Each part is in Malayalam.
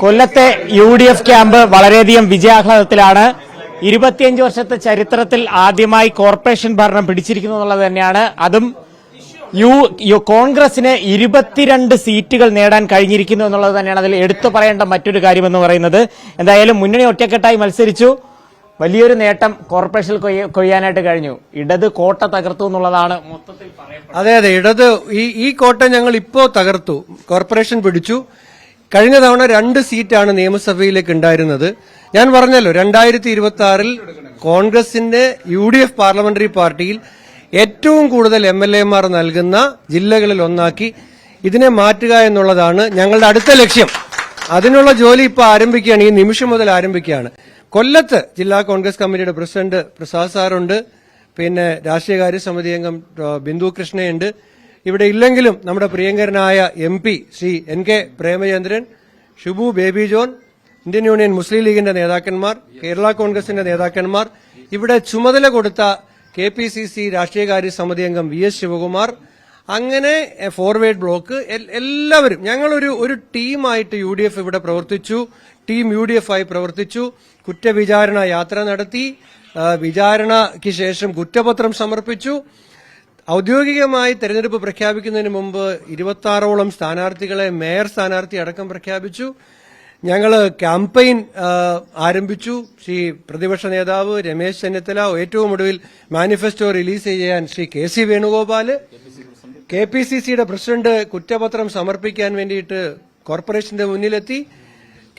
കൊല്ലത്തെ യു ഡി എഫ് ക്യാമ്പ് വളരെയധികം വിജയാഹ്ലാദത്തിലാണ്. ഇരുപത്തിയഞ്ച് വർഷത്തെ ചരിത്രത്തിൽ ആദ്യമായി കോർപ്പറേഷൻ ഭരണം പിടിച്ചിരിക്കുന്നു എന്നുള്ളത് തന്നെയാണ്. അതും യു കോൺഗ്രസിന് ഇരുപത്തിരണ്ട് സീറ്റുകൾ നേടാൻ കഴിഞ്ഞിരിക്കുന്നു എന്നുള്ളത് തന്നെയാണ് അതിൽ എടുത്തു പറയേണ്ട മറ്റൊരു കാര്യമെന്ന് പറയുന്നത്. എന്തായാലും മുന്നണി ഒറ്റക്കെട്ടായി മത്സരിച്ചു. വലിയൊരു നേട്ടം കോർപ്പറേഷനിൽ കൊയ്യാനായിട്ട് കഴിഞ്ഞു. ഇടത് കോട്ട തകർത്തു എന്നുള്ളതാണ് മൊത്തത്തിൽ അതെ അതെ. ഇടത് ഈ ഈ കോട്ട ഞങ്ങൾ ഇപ്പോ തകർത്തു. കോർപ്പറേഷൻ പിടിച്ചു. കഴിഞ്ഞ തവണ രണ്ട് സീറ്റാണ് നിയമസഭയിലേക്ക് ഉണ്ടായിരുന്നത്. ഞാൻ പറഞ്ഞല്ലോ രണ്ടായിരത്തി ഇരുപത്തി ആറിൽ കോൺഗ്രസിന്റെ യു ഡി എഫ് പാർലമെന്ററി പാർട്ടിയിൽ ഏറ്റവും കൂടുതൽ എം എൽ എമാർ നൽകുന്ന ജില്ലകളിൽ ഒന്നാക്കി ഇതിനെ മാറ്റുക എന്നുള്ളതാണ് ഞങ്ങളുടെ അടുത്ത ലക്ഷ്യം. അതിനുള്ള ജോലി ഇപ്പോൾ ആരംഭിക്കുകയാണ് ഈ നിമിഷം മുതൽ ആരംഭിക്കുകയാണ്. കൊല്ലത്ത് ജില്ലാ കോൺഗ്രസ് കമ്മിറ്റിയുടെ പ്രസിഡന്റ് പ്രസാദ് സാറുണ്ട് പിന്നെ രാഷ്ട്രീയകാര്യ സമിതി അംഗം. ബിന്ദു കൃഷ്ണയുണ്ട്. ഇവിടെ ഇല്ലെങ്കിലും നമ്മുടെ പ്രിയങ്കരനായ M P Shri N K Premachandran Shibu Baby John Indian Union Muslim ലീഗിന്റെ നേതാക്കന്മാർ കേരള കോൺഗ്രസിന്റെ നേതാക്കന്മാർ ഇവിടെ ചുമതല കൊടുത്ത കെ പി സി സി രാഷ്ട്രീയകാര്യ സമിതി അംഗം വി എസ് ശിവകുമാർ അങ്ങനെ ഫോർവേഡ് ബ്ലോക്ക് എല്ലാവരും ഞങ്ങളൊരു ഒരു ടീമായിട്ട് യു ഡി എഫ് ഇവിടെ പ്രവർത്തിച്ചു ടീം യു ഡി എഫ് ആയി പ്രവർത്തിച്ചു കുറ്റവിചാരണ യാത്ര നടത്തി വിചാരണയ്ക്ക് ശേഷം കുറ്റപത്രം സമർപ്പിച്ചു ഔദ്യോഗികമായി തെരഞ്ഞെടുപ്പ് പ്രഖ്യാപിക്കുന്നതിന് മുമ്പ് ഇരുപത്തി ആറോളം സ്ഥാനാർത്ഥികളെ മേയർ സ്ഥാനാർത്ഥി അടക്കം പ്രഖ്യാപിച്ചു. ഞങ്ങൾ ക്യാമ്പയിൻ ആരംഭിച്ചു. ശ്രീ പ്രതിപക്ഷ നേതാവ് രമേശ് ചെന്നിത്തല ഏറ്റവും ഒടുവിൽ മാനിഫെസ്റ്റോ റിലീസ് ചെയ്യാൻ Shri K C Venugopal K P C സിയുടെ പ്രസിഡന്റ് കുറ്റപത്രം സമർപ്പിക്കാൻ വേണ്ടിയിട്ട് കോർപ്പറേഷന്റെ മുന്നിലെത്തി.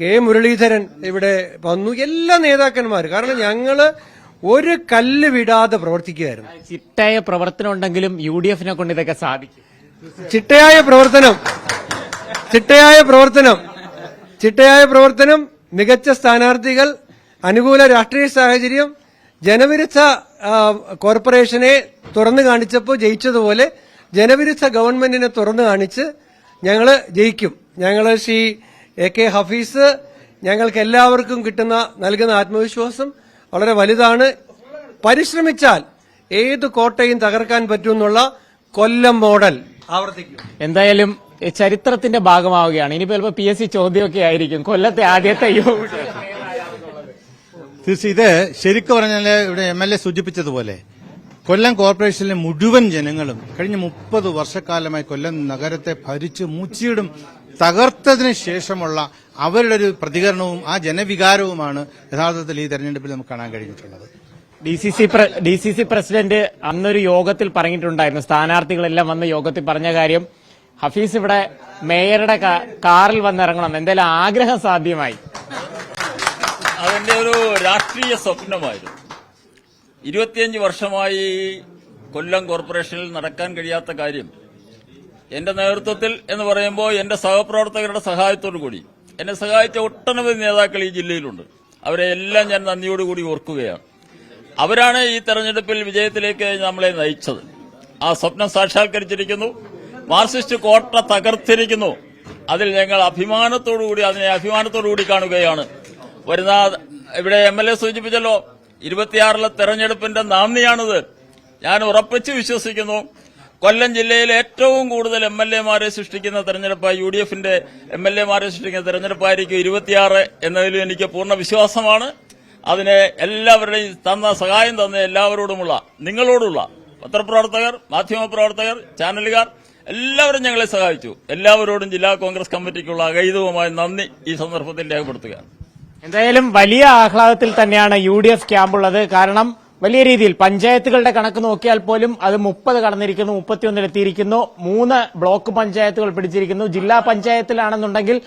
കെ മുരളീധരൻ ഇവിടെ വന്നു. എല്ലാ നേതാക്കന്മാർ കാരണം ഞങ്ങൾ ഒരു കല്ല് വിടാതെ പ്രവർത്തിക്കുകയായിരുന്നു. ചിട്ടയ പ്രവർത്തനം ഉണ്ടെങ്കിലും യു ഡി എഫിനെ കൊണ്ട് ഇതൊക്കെ സാധിക്കും. ചിട്ടയായ പ്രവർത്തനം. ചിട്ടയായ പ്രവർത്തനം. ചിട്ടയായ പ്രവർത്തനം മികച്ച സ്ഥാനാർത്ഥികൾ അനുകൂല രാഷ്ട്രീയ സാഹചര്യം ജനവിരുദ്ധ കോർപ്പറേഷനെ തുറന്നു കാണിച്ചപ്പോൾ ജയിച്ചതുപോലെ ജനവിരുദ്ധ ഗവൺമെന്റിനെ തുറന്നു കാണിച്ച് ഞങ്ങൾ ജയിക്കും. ഞങ്ങൾ ശ്രീ എ കെ ഹഫീസ് ഞങ്ങൾക്ക് എല്ലാവർക്കും കിട്ടുന്ന നൽകുന്ന ആത്മവിശ്വാസം വളരെ വലുതാണ്. പരിശ്രമിച്ചാൽ ഏത് കോട്ടയും തകർക്കാൻ പറ്റുമെന്നുള്ള കൊല്ലം മോഡൽ ആവർത്തിക്കും. എന്തായാലും ചരിത്രത്തിന്റെ ഭാഗമാവുകയാണ്. ഇനി ചിലപ്പോ പി എസ് സി ചോദ്യമൊക്കെ ആയിരിക്കും. കൊല്ലത്തെ ആദ്യത്തെ തീർച്ചയായും ഇത് ശരിക്കും പറഞ്ഞാൽ ഇവിടെ എം എൽ എ സൂചിപ്പിച്ചതുപോലെ കൊല്ലം കോർപ്പറേഷനിലെ മുഴുവൻ ജനങ്ങളും കഴിഞ്ഞ മുപ്പത് വർഷക്കാലമായി കൊല്ലം നഗരത്തെ ഭരിച്ച് മൂച്ചിയിടും തകർത്തതിന് ശേഷമുള്ള അവരുടെ ഒരു പ്രതികരണവും ആ ജനവികാരവുമാണ് യഥാർത്ഥത്തിൽ ഈ തെരഞ്ഞെടുപ്പിൽ നമുക്ക് കാണാൻ കഴിഞ്ഞിട്ടുള്ളത്. D C C D C C president അന്നൊരു യോഗത്തിൽ പറഞ്ഞിട്ടുണ്ടായിരുന്നു. സ്ഥാനാർത്ഥികളെല്ലാം വന്ന യോഗത്തിൽ പറഞ്ഞ കാര്യം ഹഫീസ് ഇവിടെ മേയറുടെ കാറിൽ വന്നിറങ്ങണം. എന്തായാലും ആഗ്രഹം സാധ്യമായി? അതിന്റെ ഒരു രാഷ്ട്രീയ സ്വപ്നമായിരുന്നു. ഇരുപത്തിയഞ്ച് വർഷമായി കൊല്ലം കോർപ്പറേഷനിൽ നടക്കാൻ കഴിയാത്ത കാര്യം എന്റെ നേതൃത്വത്തിൽ എന്ന് പറയുമ്പോൾ എന്റെ സഹപ്രവർത്തകരുടെ സഹായത്തോടു കൂടി. എന്നെ സഹായിച്ച ഒട്ടനവധി നേതാക്കൾ ഈ ജില്ലയിലുണ്ട്. അവരെ എല്ലാം ഞാൻ നന്ദിയോടുകൂടി ഓർക്കുകയാണ്. അവരാണ് ഈ തെരഞ്ഞെടുപ്പിൽ വിജയത്തിലേക്ക് നമ്മളെ നയിച്ചത്. ആ സ്വപ്നം സാക്ഷാത്കരിച്ചിരിക്കുന്നു. മാർക്സിസ്റ്റ് കോട്ട തകർത്തിരിക്കുന്നു. അതിൽ ഞങ്ങൾ അഭിമാനത്തോടുകൂടി അതിനെ അഭിമാനത്തോടുകൂടി കാണുകയാണ്. വരുന്ന ഇവിടെ എം എൽ എ സൂചിപ്പിച്ചല്ലോ ഇരുപത്തിയാറിലെ തെരഞ്ഞെടുപ്പിന്റെ നാന്ദിയാണിത് ഞാൻ ഉറപ്പിച്ച് വിശ്വസിക്കുന്നു. കൊല്ലം ജില്ലയിൽ ഏറ്റവും കൂടുതൽ എം എൽ എമാരെ സൃഷ്ടിക്കുന്ന തെരഞ്ഞെടുപ്പായി യു ഡി എഫിന്റെ എം എൽ എമാരെ സൃഷ്ടിക്കുന്ന തെരഞ്ഞെടുപ്പായിരിക്കും ഇരുപത്തിയാറ് എന്നതിലും എനിക്ക് പൂർണ വിശ്വാസമാണ്. അതിന് എല്ലാവരുടെയും തന്ന സഹായം തന്ന എല്ലാവരോടുമുള്ള നിങ്ങളോടുള്ള പത്രപ്രവർത്തകർ മാധ്യമപ്രവർത്തകർ ചാനലുകാർ എല്ലാവരും ഞങ്ങളെ സഹായിച്ചു. എല്ലാവരോടും ജില്ലാ കോൺഗ്രസ് കമ്മിറ്റിക്കുള്ള അഗൈതവുമായ നന്ദി ഈ സന്ദർഭത്തിൽ രേഖപ്പെടുത്തുകയാണ്. എന്തായാലും വലിയ ആഹ്ലാദത്തിൽ തന്നെയാണ് യു ക്യാമ്പുള്ളത്. കാരണം വലിയ രീതിയിൽ പഞ്ചായത്തുകളുടെ കണക്ക് നോക്കിയാൽ പോലും അത് മുപ്പത് കടന്നിരിക്കുന്നു മുപ്പത്തിയൊന്നിലെത്തിയിരിക്കുന്നു മൂന്ന് ബ്ലോക്ക് പഞ്ചായത്തുകൾ പിടിച്ചിരിക്കുന്നു. ജില്ലാ പഞ്ചായത്തിലാണെന്നുണ്ടെങ്കിൽ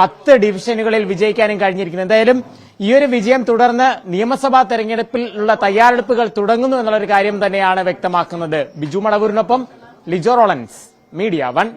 പത്ത് ഡിവിഷനുകളിൽ വിജയിക്കാനും കഴിഞ്ഞിരിക്കുന്നു. എന്തായാലും ഈ ഒരു വിജയം തുടർന്ന് നിയമസഭാ തെരഞ്ഞെടുപ്പിൽ ഉള്ള തയ്യാറെടുപ്പുകൾ തുടങ്ങുന്നു എന്നുള്ള ഒരു കാര്യം തന്നെയാണ് വ്യക്തമാക്കുന്നത്. ബിജു മടവൂരിനൊപ്പം ലിജോ റോളൻസ് മീഡിയ വൺ.